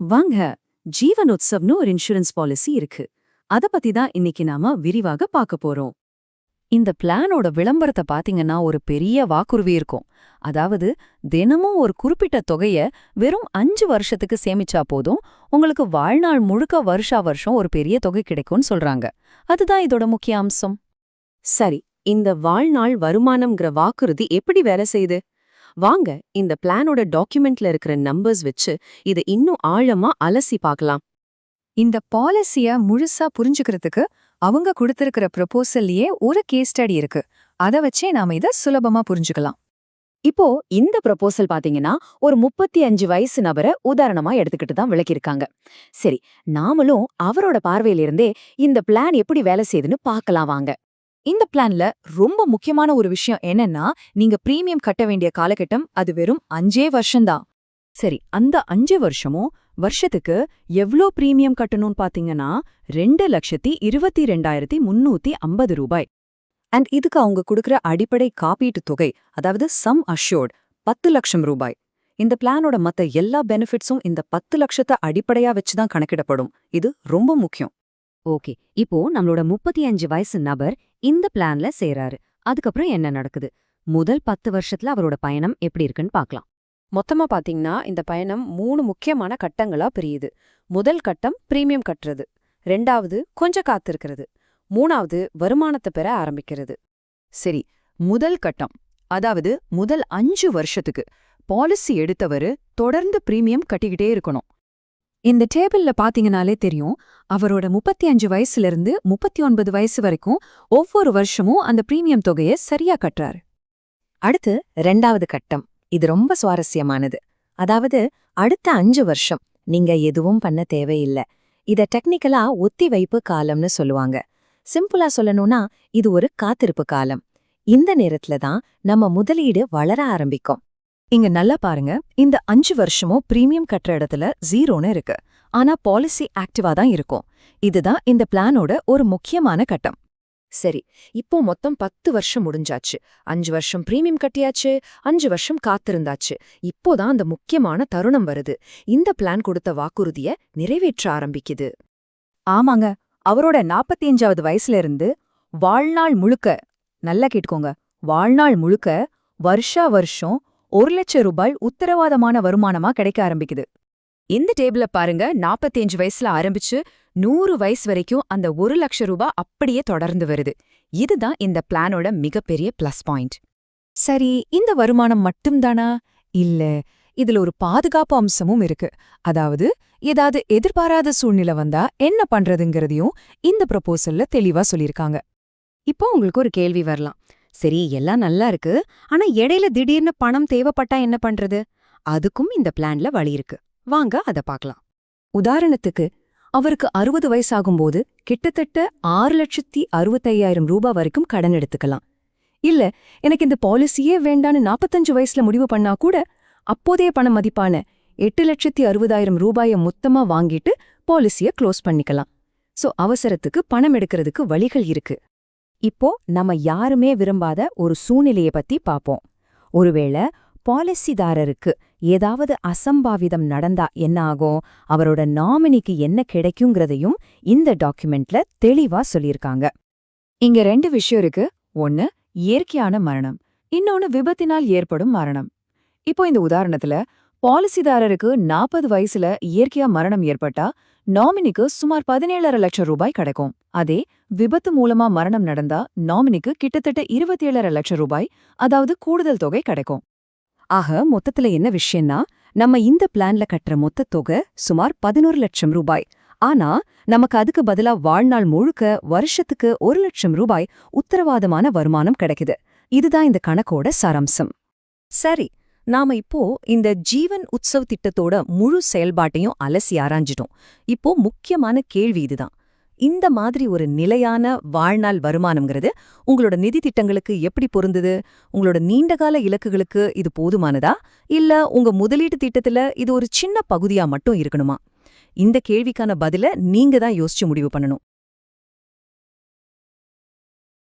வாங்க ஜீவன் உத்சவ்னு ஒரு insurance policy இருக்கு. அத பத்தி தான் இன்னைக்கு நாம விரிவாக பார்க்க போறோம். இந்த பிளானோட விளம்பரத்தை பாத்தீங்கன்னா ஒரு பெரிய வாக்குறுதி இருக்கும். அதாவது தினமும் ஒரு குறிப்பிட்ட தொகைய வெறும் அஞ்சு வருஷத்துக்கு சேமிச்சா போதும் உங்களுக்கு வாழ்நாள் முழுக்க வருஷா வருஷம் ஒரு பெரிய தொகை கிடைக்கும்னு சொல்றாங்க. அதுதான் இதோட முக்கிய அம்சம். சரி இந்த வாழ்நாள் வருமானம்ங்கிற வாக்குறுதி எப்படி வேலை செய்யுது? வாங்க இந்த பிளானோட டாக்குமெண்ட்ல இருக்கிற நம்பர்ஸ் வச்சு இதை இன்னும் ஆழமா அலசி பார்க்கலாம். இந்த பாலிசிய முழுசா புரிஞ்சுக்கிறதுக்கு அவங்க கொடுத்திருக்கிற ப்ரொபோசல்லயே ஒரு கேஸ் ஸ்டடி இருக்கு. அத வச்சே நாம இத சுலபமா புரிஞ்சுக்கலாம். இப்போ இந்த ப்ரொபோசல் பாத்தீங்கன்னா ஒரு முப்பத்தி அஞ்சு வயசு நபரை உதாரணமா எடுத்துக்கிட்டு தான் விளக்கியிருக்காங்க. சரி நாமளும் அவரோட பார்வையிலிருந்தே இந்த பிளான் எப்படி வேலை செய்யுதுன்னு பார்க்கலாம் வாங்க. இந்த பிளான்ல ரொம்ப முக்கியமான ஒரு விஷயம் என்னன்னா நீங்க பிரீமியம் கட்ட வேண்டிய காலகட்டம் அது வெறும் அஞ்சே வருஷம்தான். சரி அந்த அஞ்சு வருஷமும் வருஷத்துக்கு எவ்ளோ பிரீமியம் கட்டணும்னு பாத்தீங்கன்னா ரெண்டு லட்சத்தி இருபத்தி ரெண்டாயிரத்தி முன்னூத்தி ஐம்பது ரூபாய். அண்ட் இதுக்கு அவங்க கொடுக்குற அடிப்படை காப்பீட்டு தொகை அதாவது சம் அஷ்யோர்ட் பத்து லட்சம் ரூபாய். இந்த பிளானோட மத்த எல்லா பெனிஃபிட்ஸும் இந்த பத்து லட்சத்தை அடிப்படையா வச்சுதான் கணக்கிடப்படும். இது ரொம்ப முக்கியம். ஓகே இப்போ நம்மளோட முப்பத்தி அஞ்சு வயசு நபர் இந்த பிளான்ல சேராரு. அதுக்கப்புறம் என்ன நடக்குது? முதல் பத்து வருஷத்துல அவரோட பயணம் எப்படி இருக்குன்னு பார்க்கலாம் மொத்தமா பாத்தீங்கன்னா இந்த பயணம் மூணு முக்கியமான கட்டங்களா பிரியுது. முதல் கட்டம் பிரீமியம் கட்டுறது. ரெண்டாவது கொஞ்சம் காத்திருக்கிறது. மூணாவது வருமானத்தை பெற ஆரம்பிக்கிறது. சரி முதல் கட்டம் அதாவது முதல் அஞ்சு வருஷத்துக்கு பாலிசி எடுத்தவரு தொடர்ந்து பிரீமியம் கட்டிக்கிட்டே இருக்கணும். இந்த டேபிள்ல பாத்தீங்கனாலே தெரியும் அவரோட முப்பத்தி அஞ்சு வயசுல இருந்து முப்பத்தி ஒன்பது வயசு வரைக்கும் ஒவ்வொரு வருஷமும் அந்த பிரீமியம் தொகையை சரியா கட்டுறாரு. அடுத்து ரெண்டாவது கட்டம். இது ரொம்ப சுவாரஸ்யமானது. அதாவது அடுத்த அஞ்சு வருஷம் நீங்க எதுவும் பண்ண தேவையில்ல. இத டெக்னிக்கலா ஒத்திவைப்பு காலம்னு சொல்லுவாங்க. சிம்பிளா சொல்லணும்னா இது ஒரு காத்திருப்பு காலம். இந்த நேரத்துல தான் நம்ம முதலீடு வளர ஆரம்பிக்கும். இங்க நல்லா பாருங்க. இந்த அஞ்சு வருஷமும் பிரீமியம் கட்டுற இடத்துல ஜீரோன்னு இருக்கு. ஆனா பாலிசி ஆக்டிவா தான் இருக்கும். இதுதான் இந்த பிளானோட ஒரு முக்கியமான கட்டம். சரி இப்போ மொத்தம் பத்து வருஷம் முடிஞ்சாச்சு. அஞ்சு வருஷம் பிரீமியம் கட்டியாச்சு அஞ்சு வருஷம் காத்திருந்தாச்சு. இப்போதான் அந்த முக்கியமான தருணம் வருது. இந்த பிளான் கொடுத்த வாக்குறுதிய நிறைவேற்ற ஆரம்பிக்குது. ஆமாங்க. அவரோட நாற்பத்தி அஞ்சாவது வயசுல இருந்து வாழ்நாள் முழுக்க நல்லா கேட்டுக்கோங்க. வாழ்நாள் முழுக்க வருஷா வருஷம் ஒரு லட்சம் ரூபாய் உத்தரவாதமான வருமானமா கிடைக்க ஆரம்பிக்குது. இந்த டேபிள பாருங்க 45 வயசுல ஆரம்பிச்சு நூறு வயசு வரைக்கும் அந்த ஒரு லட்சம் ரூபாய் அப்படியே தொடர்ந்து வருது. இதுதான் இந்த பிளானோட மிகப்பெரிய பிளஸ் பாயிண்ட். சரி இந்த வருமானம் மட்டும்தானா? இல்ல இதுல ஒரு பாதுகாப்பு அம்சமும் இருக்கு. அதாவது ஏதாவது எதிர்பாராத சூழ்நிலை வந்தா என்ன பண்றதுங்கிறதையும் இந்த ப்ரொபோசல்ல தெளிவா சொல்லியிருக்காங்க இப்போ உங்களுக்கு ஒரு கேள்வி வரலாம். சரி எல்லாம் நல்லா இருக்கு. ஆனா இடையில திடீர்னு பணம் தேவைப்பட்டா என்ன பண்றது? அதுக்கும் இந்த பிளான்ல வழி இருக்கு. வாங்க அத பார்க்கலாம் உதாரணத்துக்கு அவருக்கு அறுபது வயசாகும்போது கிட்டத்தட்ட ஆறு லட்சத்தி அறுபத்தையாயிரம் ரூபாய் வரைக்கும் கடன் எடுத்துக்கலாம். இல்ல எனக்கு இந்த பாலிசியே வேண்டான்னு நாற்பத்தஞ்சு வயசுல முடிவு பண்ணா கூட அப்போதைய பண மதிப்பான எட்டு லட்சத்தி அறுபதாயிரம் ரூபாய மொத்தமா வாங்கிட்டு பாலிசிய க்ளோஸ் பண்ணிக்கலாம். சோ அவசரத்துக்கு பணம் எடுக்கிறதுக்கு வழிகள் இருக்கு. இப்போ நம்ம யாருமே விரும்பாத ஒரு சூழ்நிலையை பத்தி பாப்போம். ஒருவேளை பாலிசிதாரருக்கு ஏதாவது அசம்பாவிதம் நடந்தா என்ன ஆகும்? அவரோட நாமினிக்கு என்ன கிடைக்குங்கிறதையும் இந்த டாக்குமெண்ட்ல தெளிவா சொல்லியிருக்காங்க. இங்க ரெண்டு விஷயம் இருக்கு. ஒன்னு இயற்கையான மரணம். இன்னொன்னு விபத்தினால் ஏற்படும் மரணம். இப்போ இந்த உதாரணத்துல பாலிசிதாரருக்கு நாற்பது வயசுல இயற்கையா மரணம் ஏற்பட்டா நாமினிக்கு சுமார் பதினேழரை லட்சம் ரூபாய் கிடைக்கும். அதே விபத்து மூலமா மரணம் நடந்தா நாமினிக்கு கிட்டத்தட்ட இருபத்தேழரை லட்சம் ரூபாய் அதாவது கூடுதல் தொகை கிடைக்கும். ஆக மொத்தத்துல என்ன விஷயம்னா நம்ம இந்த பிளான்ல கட்டுற மொத்த தொகை சுமார் பதினோரு லட்சம் ரூபாய். ஆனா நமக்கு அதுக்கு பதிலா வாழ்நாள் முழுக்க வருஷத்துக்கு ஒரு லட்சம் ரூபாய் உத்தரவாதமான வருமானம் கிடைக்குது. இதுதான் இந்த கணக்கோட சாராம்சம். சரி நாம இப்போ இந்த ஜீவன் உற்சவ் திட்டத்தோட முழு செயல்பாட்டையும் அலசி ஆராய்ஞ்சிட்டோம். இப்போ முக்கியமான கேள்வி இதுதான். இந்த மாதிரி ஒரு நிலையான வாழ்நாள் வருமானம்ங்கிறது உங்களோட நிதி திட்டங்களுக்கு எப்படி பொருந்தது? உங்களோட நீண்டகால இலக்குகளுக்கு இது போதுமானதா? இல்ல உங்க முதலீட்டு திட்டத்துல இது ஒரு சின்ன பகுதியா மட்டும் இருக்கணுமா? இந்த கேள்விக்கான பதில நீங்க தான் யோசிச்சு முடிவு பண்ணணும்.